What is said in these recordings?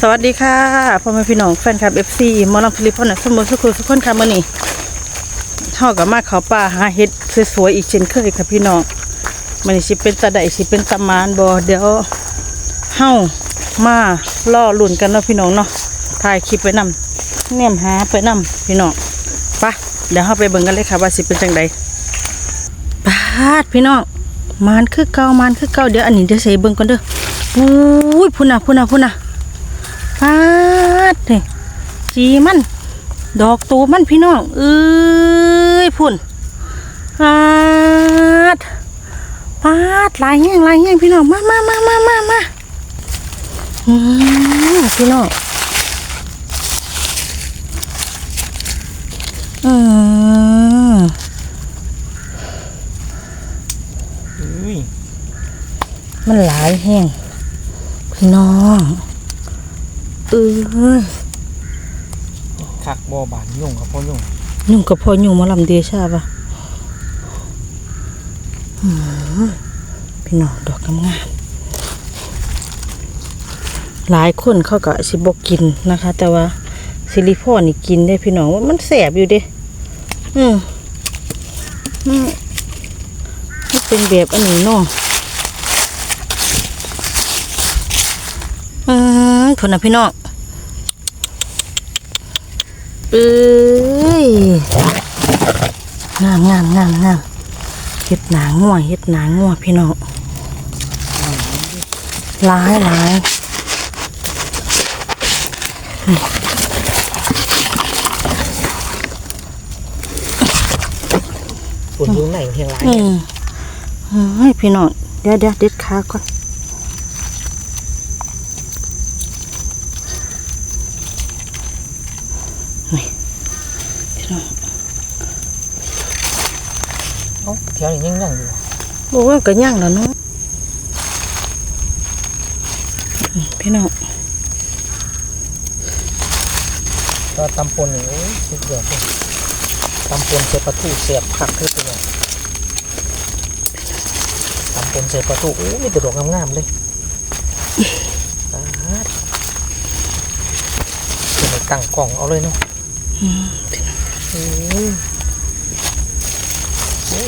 สวัสดีค่ะพ่อแม่พี่น้องแฟนคลับ FC หมอลำฟิลิปปอนส์สมุทรสุขุสุขคนค่ะมื่อนี้เฮากับมาเขาป่าหาเห็ดสวยๆอีกเช่นเคยค่ะพี่น้องมันสิเป็นตะไดสิเป็นตะมานบ่เดี๋ยวเฮามาล่อลุ่นกันเนาะพี่น้องเนาะถ่ายคลิปไปนำแนมหาไปนำพี่น้องไปะเดี๋ยวเฮาไปเบิ่งกันเลยค่ะว่าสิเป็นจังไดปาดพี่น้องมานคือเก่ามานคือเก่าเดี๋ยวอันนี้เดี๋ยวใส่เบิ่งก่อนเด้ออุ้ยพุ่นน่ะพุ่นน่ะพุ่นน่ะ ปาดนี่จีมัน ดอกตูมันพี่น้องเอ้ยพุ่นปาดปาดหลายแห้งหลายแห้งพี่น้องมามามามามามาอืมพี่น้องอืมอุ้ยมันหลายแห้งพี่น้อง เอ้ยคักบ่บานยุ่งครับพ่อยุ่งยุ่งกับพ่อยุ่งหมาลำเดชาปะอืมพี่น้องดอกงามๆหลายคนเขาก็สิบกินนะคะ แต่ว่าซิลิพอนี่กินได้พี่น้องว่ามันแสบอยู่เด้อืมอืมมันเป็นแบบอันนี้เนาะอืม ผลนะพี่น้องเอ้ยงามงามงามงามเห็ดหนางัวเห็ดหนางัวพี่น้องหลายหลายฝุ่นอยู่ไหนเพียงไรอืมเฮ้ยพี่น้องเดี๋ยวเดี๋ยวเด็ดขาก่อนนี่พี่น้อง เอ้าแถวนี้ยังยังอยู่โอ้ยก็ย่างแล้วเนาะอืมพี่น้องก็ตำปนนี่โอ้ยสุดยอดเลยตำปนใส่ปลาทูเสียบคักคือเป็นไงตำปนใส่ปลาทูโอ้ยมีแต่ดอกงามๆเลยปาดเป็นไอ้ตั้งกล่องเอาเลยเนาะ อืมพี่น้อง อืมโอ้ย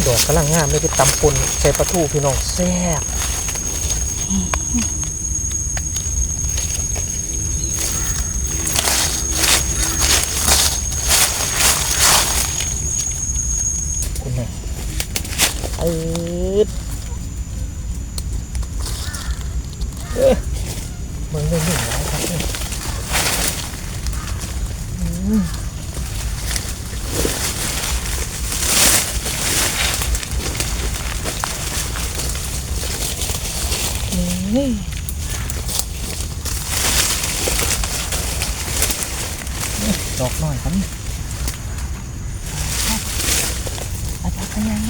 ดอกกำลังงามเลยคือตำปนใส่ปลาทูพี่น้องแซ่บคุณแม่เอ้เอ้ยมึงเล่นหนึ่งแล้วครับเนี่ยอืม นี่ ดอกหน่อยครับอาจารย์เป็นยัง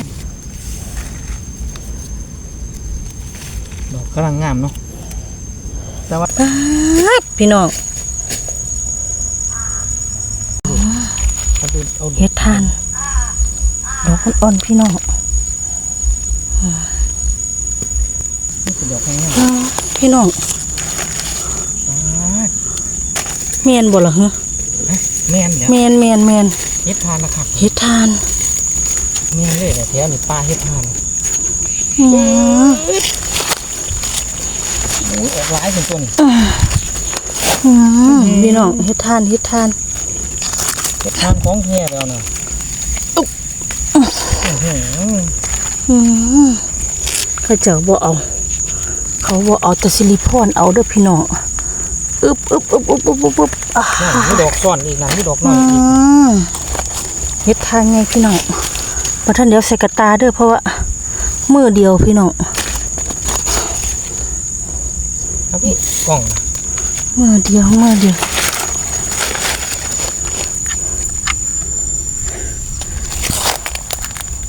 ดอกกำลังงามเนาะแต่ว่าปาดพี่น้องเป็นเอาเฮ็ดทานดอกอ่อนๆพี่น้องนี่เป็นดอกงามอ้าวพี่น้องเมียนบ่ล่ะฮะ แม่นเนี่ยเมียนเมียนเมียนเฮ็ดทานนะครับเฮ็ดทานแม่นเลยเนี่ยแถวนี่ปลาเฮ็ดทานอืมโอ้ยออกหลายเป็นตัวนี่อืมพี่น้องเฮ็ดทานเฮ็ดทานเฮ็ดทานของแท้แล้วนะอุ๊บอื้อหืออืมเขาเจ้าบ่เอา เขาบ่เอาแต่ซิลิโคนเอาเด้อพี่น้องอึบอึบอึบอึบอึบอึบอึบอ่า นั่นมีดอกซ่อนอีกนะมีดอกน้อือยอีกมเฮ็ดทานไงพี่น้องบ่ทันเดี๋ยวใส่กระตาเด้อเพราะว่ามือเดียวพี่น้องครับพี่กล่องนะมือเดียวมือเดียว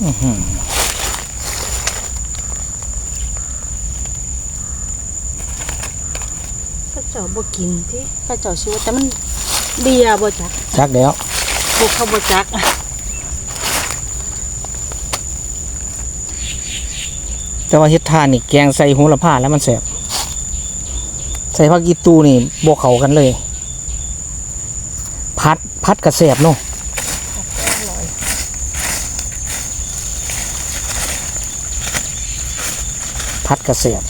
อื้อหือ เขาเจ้าบ่กินที่เขาเจ้าสิว่าแต่มันเบียบ่จักจักแล้วพวกเขาบ่จักแต่ว่าเฮ็ดทานนี่แกงใส่โหระพาแล้วมันแสบส่ผักอีตูนี่บวเขากันเลย พัดพัดกระแสบเนาะพัดกระแสบ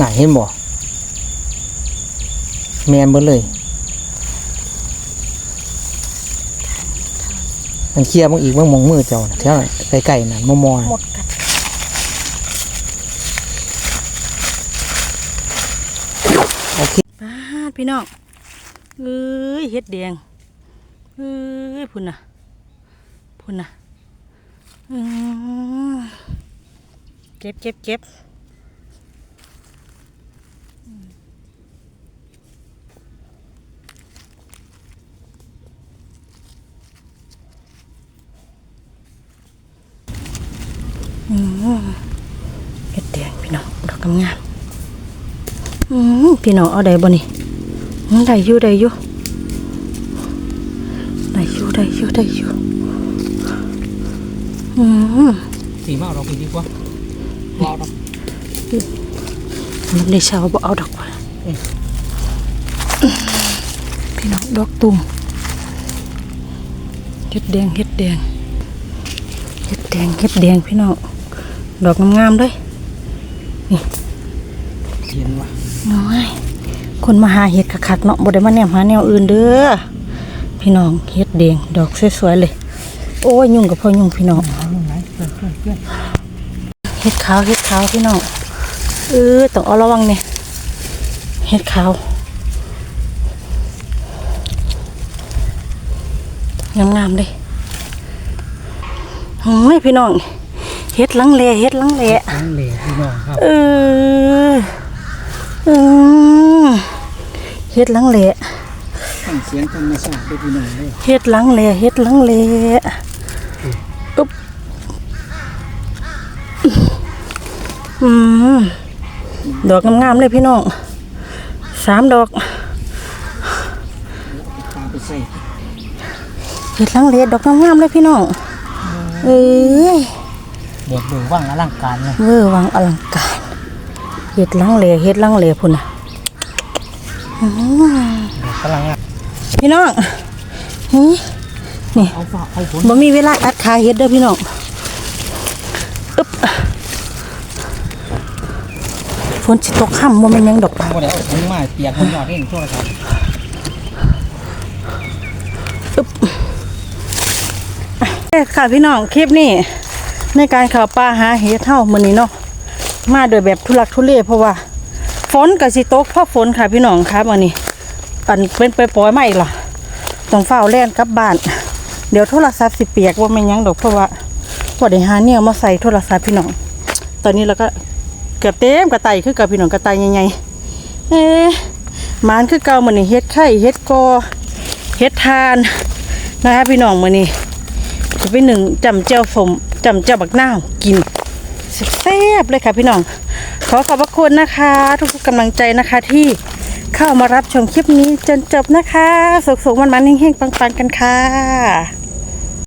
น่ะเห็นบ่แมนเบิดเลย มันเคลียร์มึงอีกมึงมองมือเจ้าน่ะแถวไกลๆนั่นมอมอหมดกัดโอเคปาดพี่น้องเอ้ยเฮ็ดแดงเอ้ยพุ่นน่ะพุ่นน่ะอืมเก็บเก็บเก็บ เฮ็ดแดงพี่น้องดอกกำงามอืมพี่น้องเอาได้บ่นี่อืมได้อยู่ได้อยู่ได้อยู่ได้อยู่ได้อยู่อืมสีมาเอาเราไปดีกว่าว้าวดอกมันได้เช้าบ่เอาดอกว่ะพี่น้องดอกตุ่มเฮ็ดแดงเฮ็ดแดงเฮ็ดแดงเฮ็ดแดงพี่น้อง ดอกงามๆเลยเย็นว่ะน้อยคนมาหาเห็ดคักๆเนาะบ่ได้มาแนมหาแนวอื่นเด้อพี่น้องเห็ดแดงดอกสวยๆเลย โอ้ยยุ่งกับพ่อยุ่งพี่น้องเอาลงไหนเพื่อนเพื่อนเพื่อนเห็ดขาวเห็ดขาวพี่น้องเออต้องเอาระวังเนี่ยเห็ดขาวงามๆเลยโอ้ยพี่น้อง เห็ดหลังเลเห็ดหลังเลนั่นเลยพี่น้องครับ เออเออเฮ็ดหลังเละฟังเสียงธรรมชาติด้วยพี่น้องเลยเฮ็ดหลังเละเฮ็ดหลังเละอุ๊บอืมดอกงามๆเลยพี่น้องสามดอกตามไปใส่เฮ็ดหลังเละดอกงามๆเลยพี่น้องเอ้ย เดือดเดือดว่างอลังการเลยเวอร์วังอลังการเฮ็ดหลังเละเฮ็ดหลังเละพุ่นน่ะอืมเดือดกำลังอะพี่น้องนี่เอาฝาเอาผลบ่มีเวลาอัดขาเฮ็ดเด้อพี่น้องอึ๊บฝนสิตกค่ำบ่แม่นหยังดอก บ่ได้เอาถุงมาเปียกมันยอดเล่นโทรศัพท์เอ้ยค่ะพี่น้องคลิปนี้ ในการข้าวป่าหาเห็ดเฮามือนี้เนาะมาโดยแบบทุลักทุเลเพราะว่าฝนก็สิตกเพราะฝนค่ะพี่น้องครับมื้อนี้อันเป็นไปปล่อยมาอีกล่ะต้องเฝ้าแล่นกลับบ้าน เดี๋ยวโทรศัพท์สิเปียกว่าแม่ยั้งดอกเพราะว่าบ่ได้หาเนี่ยมาใส่โทรศัพท์พี่น้อง ตอนนี้เราก็เกือบเต็มกระต่ายคือกับพี่น้องกระต่ายใหญ่ๆเอ๊มานคือเก่ามือนี้เฮ็ดไข่เฮ็ดกอเฮ็ดทานนะคะพี่น้องมือนี้จะไปหนึ่งจำเจ้าสม จำเจ้าบักนากินแซ่บเลยค่ะพี่น้อง ขอขอบพระคุณนะคะ ทุกๆกำลังใจนะคะที่เข้ามารับชมคลิปนี้จนจบนะคะสุขๆมันๆเฮงๆปังๆกันค่ะ